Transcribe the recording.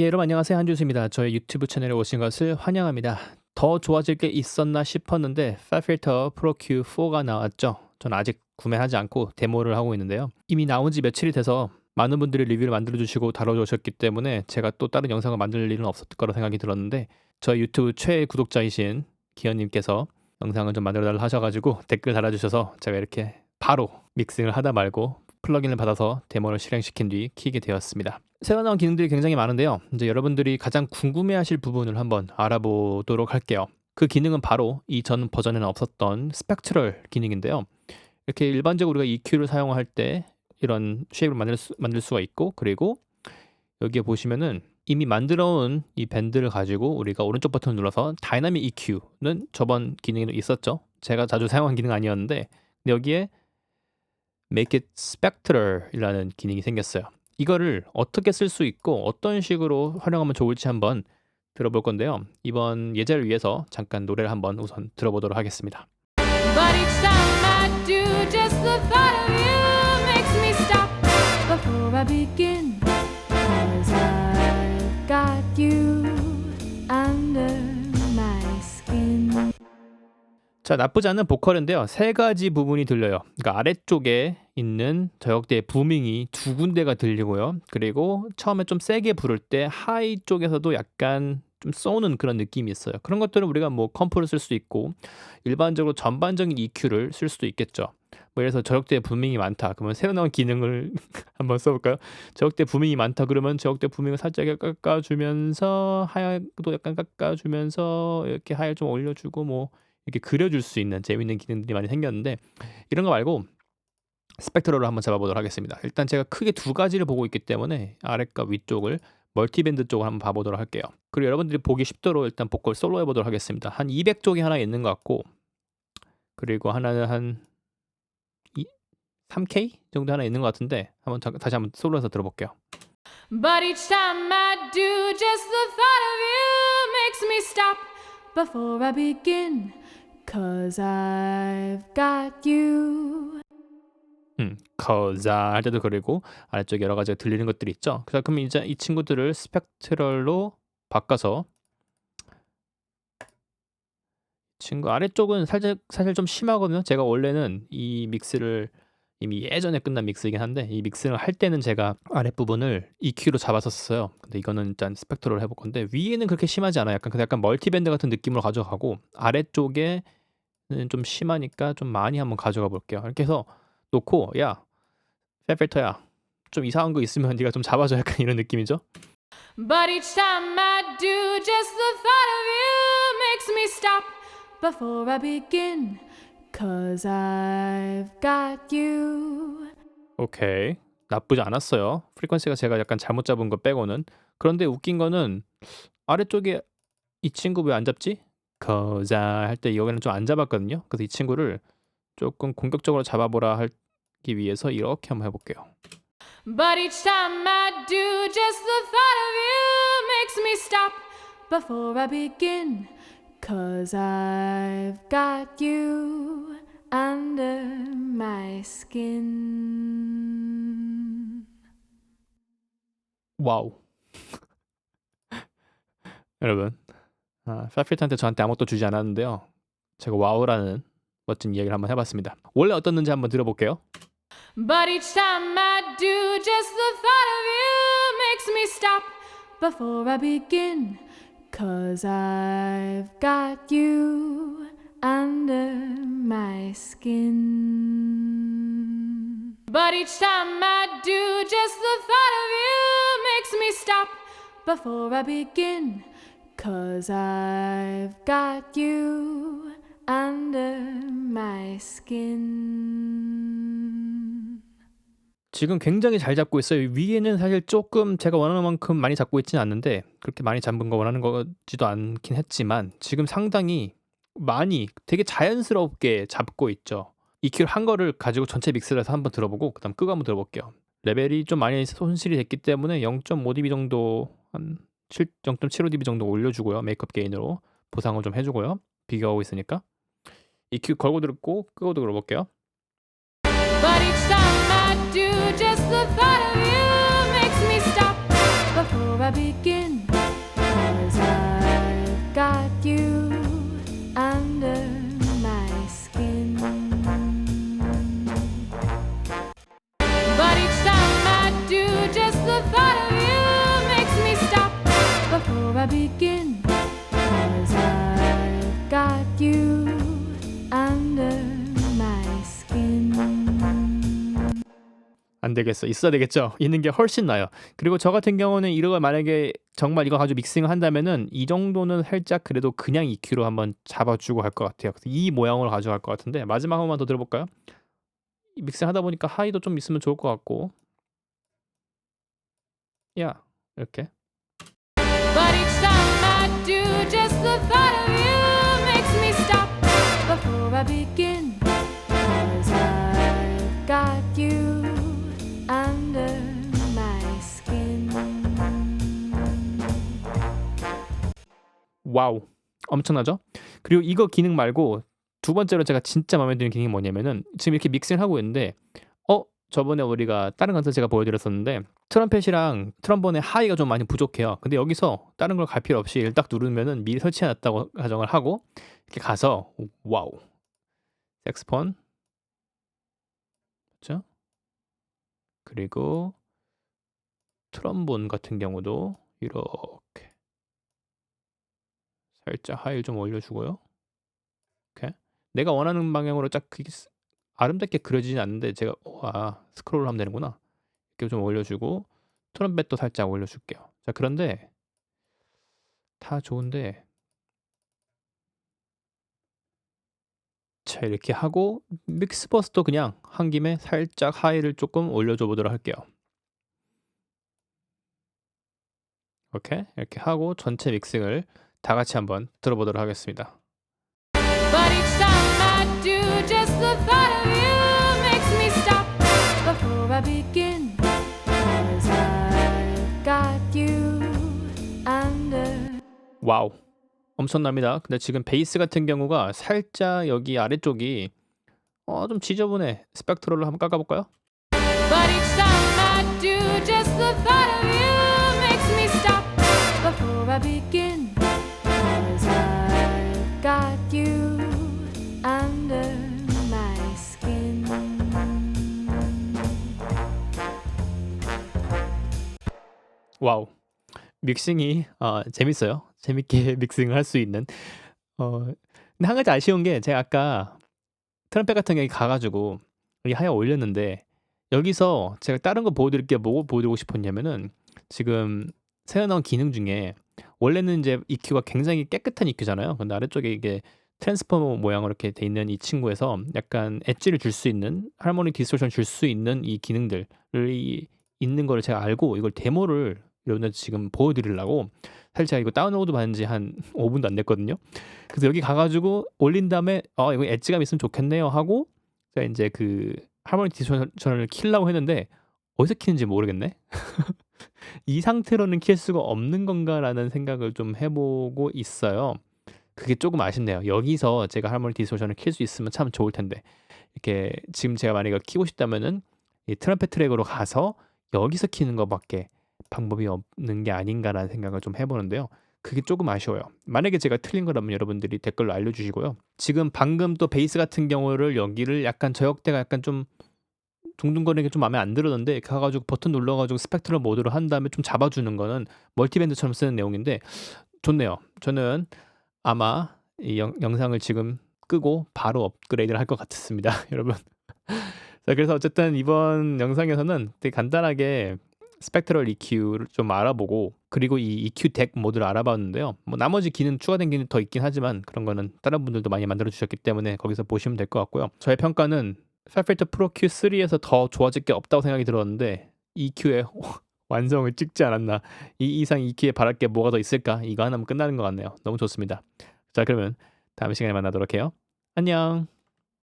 예, 여러분 안녕하세요. 한준수입니다. 저의 유튜브 채널에 오신 것을 환영합니다. 더 좋아질 게 있었나 싶었는데 파필터 프로 Q4가 나왔죠. 저는 아직 구매하지 않고 데모를 하고 있는데요. 이미 나온 지 며칠이 돼서 많은 분들이 리뷰를 만들어 주시고 다뤄 주셨기 때문에 제가 또 다른 영상을 만들 일은 없었을 거라 생각이 들었는데 저희 유튜브 최애 구독자이신 기현 님께서 영상을 좀 만들어 달라 하셔 가지고 댓글 달아 주셔서 제가 이렇게 바로 믹싱을 하다 말고 플러긴을 받아서 데모를 실행시킨 뒤 키게 되었습니다. 새로 나온 기능들이 굉장히 많은데요. 이제 여러분들이 가장 궁금해하실 부분을 한번 알아보도록 할게요. 그 기능은 바로 이전 버전에는 없었던 스펙트럴 기능인데요. 이렇게 일반적으로 우리가 EQ를 사용할 때 이런 쉐입을 만들, 수, 만들 수가 있고 그리고 여기에 보시면은 이미 만들어 온 이 밴드를 가지고 우리가 오른쪽 버튼을 눌러서 다이나믹 EQ는 저번 기능이 있었죠. 제가 자주 사용한 기능 아니었는데 여기에 Make it Spectral이라는 기능이 생겼어요. 이거를 어떻게 쓸 수 있고 어떤 식으로 활용하면 좋을지 한번 들어볼 건데요. 이번 예제를 위해서 잠깐 노래를 한번 우선 들어보도록 하겠습니다. But each time 자, 나쁘지 않은 보컬인데요. 세 가지 부분이 들려요. 그러니까 아래쪽에 있는 저역대의 부밍이 두 군데가 들리고요. 그리고 처음에 좀 세게 부를 때 하이 쪽에서도 약간 좀 쏘는 그런 느낌이 있어요. 그런 것들은 우리가 뭐 컴프를 쓸 수도 있고 일반적으로 전반적인 EQ를 쓸 수도 있겠죠. 뭐 예를 들어서 저역대 부밍이 많다. 그러면 새로 나온 기능을 한번 써볼까요? 저역대 부밍이 많다. 그러면 저역대 부밍을 살짝 깎아주면서 하야도 약간 깎아주면서 이렇게 하야를 좀 올려주고 뭐 이렇게 그려줄 수 있는 재밌는 기능들이 많이 생겼는데 이런 거 말고 스펙트럴을 한번 잡아보도록 하겠습니다. 일단 제가 크게 두 가지를 보고 있기 때문에 아랫과 위쪽을 멀티밴드 쪽을 한번 봐보도록 할게요. 그리고 여러분들이 보기 쉽도록 일단 보컬 솔로 해보도록 하겠습니다. 한 200쪽이 하나 있는 것 같고 그리고 하나는 한 2, 3K 정도 하나 있는 것 같은데 한번 자, 다시 한번 솔로해서 들어볼게요. But each time I do, just the thought of you makes me stop before I begin. Cause I've got you. 음, 거자 할 때도 그리고 아래쪽에 여러 가지가 들리는 것들이 있죠. 그래서 그럼 이제 이 친구들을 스펙트럴로 바꿔서 친구 아래쪽은 살짝 사실 좀 심하거든요. 제가 원래는 이 믹스를 이미 예전에 끝난 믹스이긴 한데 이 믹스를 할 때는 제가 아랫 부분을 EQ로 잡았었어요. 근데 이거는 일단 스펙트럴 해볼 건데 위에는 그렇게 심하지 않아요. 약간 근데 약간 멀티밴드 같은 느낌으로 가져가고 아래쪽에는 좀 심하니까 좀 많이 한번 가져가 볼게요. 이렇게 해서 놓고 야 페펠터야 좀 이상한 거 있으면 네가 좀 잡아줘 약간 이런 느낌이죠. But each time I do, just the thought of you makes me stop before I begin. Cause I've got you. 오케이 나쁘지 않았어요. 프리퀀시가 제가 약간 잘못 잡은 거 빼고는 그런데 웃긴 거는 아래쪽에 이 친구 왜 안 잡지? 거자 할 때 여기는 좀 안 잡았거든요. 그래서 이 친구를 조금 공격적으로 잡아보라 하기 위해서 이렇게 한번 해볼게요. But each time I do, just the thought of you makes me stop before I begin. Cause I've got you under my skin. 와우. 여러분, 아, 파필트한테 저한테 아무것도 주지 않았는데요. 제가 와우라는 멋진 이야기를 한번 해봤습니다. 원래 어떻는지 한번 들어볼게요. But each time I do, just the thought of you makes me stop before I begin. Cause I've got you under my skin. But each time I do, just the thought of you makes me stop before I begin. Cause I've got you under my skin. 지금 굉장히 잘 잡고 있어요. 위에는 사실 조금 제가 원하는 만큼 많이 잡고 있지는 않는데 그렇게 많이 잡은 거 원하는 거지도 않긴 했지만 지금 상당히 많이 되게 자연스럽게 잡고 있죠. EQ를 한 거를 가지고 전체 믹스를 해서 한번 들어보고 그다음 끄고 한번 들어볼게요. 레벨이 좀 많이 손실이 됐기 때문에 0.5dB 정도 한 7, 0.75dB 정도 올려주고요. 메이크업 게인으로 보상을 좀 해주고요. 비교하고 있으니까 EQ 걸고 들었고 끄고 들어볼게요. But 안 되겠어. 있어야 되겠죠. 있는 게 훨씬 나아요. 그리고 저 같은 경우는 이거 만약에 정말 이거 가지고 믹싱을 한다면은 이 정도는 살짝 그래도 그냥 EQ로 한번 잡아주고 할 것 같아요. 이 모양으로 가져갈 것 같은데 마지막 한 번만 더 들어볼까요? 이 믹싱 하다 보니까 하이도 좀 있으면 좋을 것 같고 야 이렇게 I do, just the 와우 엄청나죠? 그리고 이거 기능 말고 두 번째로 제가 진짜 마음에 드는 기능이 뭐냐면은 지금 이렇게 믹싱을 하고 있는데 어 저번에 우리가 다른 컨텐츠 제가 보여드렸었는데 트럼펫이랑 트럼본의 하이가 좀 많이 부족해요. 근데 여기서 다른 걸 갈 필요 없이 딱 누르면은 미리 설치해놨다고 가정을 하고 이렇게 가서 와우 색스폰 그렇죠? 그리고 트럼본 같은 경우도 이렇게 살짝 하이를 좀 올려주고요. 이렇게 내가 원하는 방향으로 스- 아름답게 그려지진 않는데 제가 와 스크롤 하면 되는구나. 이렇게 좀 올려주고 트럼펫도 살짝 올려줄게요. 자 그런데 다 좋은데 자 이렇게 하고 믹스버스도 그냥 한 김에 살짝 하이를 조금 올려줘 보도록 할게요. 오케이 이렇게 하고 전체 믹싱을 다 같이 한번 들어보도록 하겠습니다. But each time I do, just the thought of you makes me stop before I begin. Cause I've got you under 와우 엄청납니다. 근데 지금 베이스 같은 경우가 살짝 여기 아래쪽이 어, 좀 지저분해. 스펙트럴로 한번 깎아볼까요? But 와우 믹싱이 어, 재밌어요. 재밌게 믹싱을 할 수 있는. 어, 근데 한 가지 아쉬운 게 제가 아까 트럼펫 같은 경우에 가가지고 여기 하여 올렸는데 여기서 제가 다른 거 보여드릴 게뭐 보여드리고 싶었냐면은 지금 새어 나온 기능 중에 원래는 이제 EQ가 굉장히 깨끗한 EQ잖아요. 근데 아래쪽에 이게 트랜스포머 모양으로 이렇게 돼 있는 이 친구에서 약간 엣지를 줄 수 있는 하모니 디스토션 줄 수 있는 이 기능들이 있는 거를 제가 알고 이걸 데모를 여러분들 지금 보여드리려고 사실 제가 이거 다운로드 받은 지 한 5분도 안 됐거든요. 그래서 여기 가가지고 올린 다음에 어 이거 엣지감 있으면 좋겠네요 하고 제가 이제 그 하모니 디스토션을 키려고 했는데 어디서 키는지 모르겠네. 이 상태로는 킬 수가 없는 건가라는 생각을 좀 해보고 있어요. 그게 조금 아쉽네요. 여기서 제가 하모니 디스토션을 킬 수 있으면 참 좋을 텐데 이렇게 지금 제가 만약에 키고 싶다면은 이 트럼펫 트랙으로 가서 여기서 키는 것밖에 방법이 없는 게 아닌가라는 생각을 좀 해보는데요. 그게 조금 아쉬워요. 만약에 제가 틀린 거라면 여러분들이 댓글로 알려주시고요. 지금 방금 또 베이스 같은 경우를 여기를 약간 저역대가 약간 좀 둥둥거리는 게 좀 마음에 안 들었는데 가가지고 버튼 눌러가지고 스펙트럴 모드로 한 다음에 좀 잡아주는 거는 멀티밴드처럼 쓰는 내용인데 좋네요. 저는 아마 이 영, 영상을 지금 끄고 바로 업그레이드를 할 것 같습니다, 여러분. 자, 그래서 어쨌든 이번 영상에서는 되게 간단하게 스펙트럴 EQ를 좀 알아보고 그리고 이 EQ 덱 모드를 알아봤는데요. 뭐 나머지 기능 추가된 기능 더 있긴 하지만 그런 거는 다른 분들도 많이 만들어 주셨기 때문에 거기서 보시면 될 것 같고요. 저의 평가는 파필터 프로 Q3에서 더 좋아질 게 없다고 생각이 들었는데 EQ의 완성을 찍지 않았나. 이 이상 EQ에 바랄 게 뭐가 더 있을까? 이거 하나면 끝나는 것 같네요. 너무 좋습니다. 자, 그러면 다음 시간에 만나도록 해요. 안녕.